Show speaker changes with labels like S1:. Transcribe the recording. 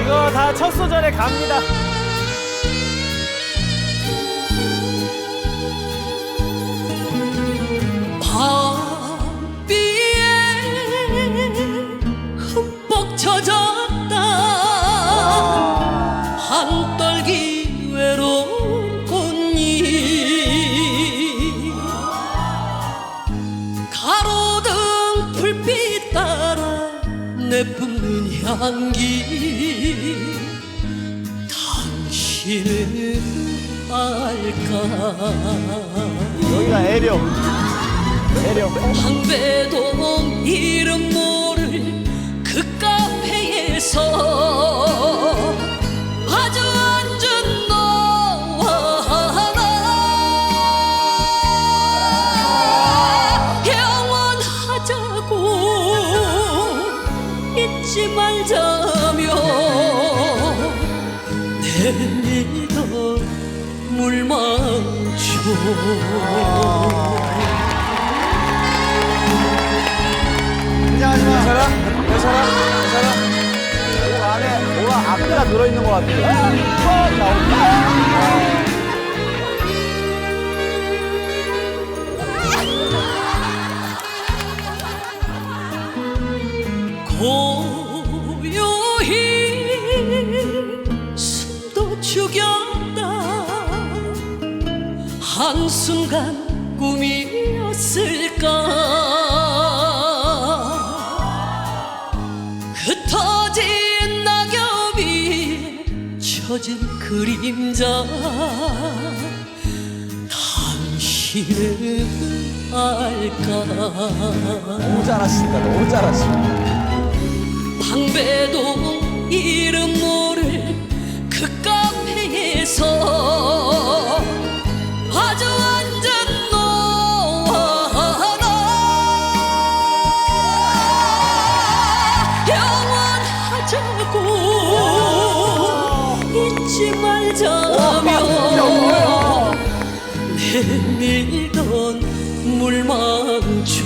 S1: 이거 다 첫 소절에 갑니다.
S2: 밤비에 흠뻑 젖어 내뿜는 향기 당신을 알까
S1: 여기가 애령. 애령.
S2: 황배동 이름 모를 말자며 내밀던 물망초
S1: 긴장하지 마. 괜찮아? 괜찮아? 괜찮아? 목 안에 뭐가 악기가 들어있는 것 나온다.
S2: 고 죽였다 한순간 꿈이었을까 흩어진 낙엽이 젖은 그림자 당신을 알까
S1: 너무 잘하신다. 너무 잘하신다.
S2: 방배동 밀던 물망초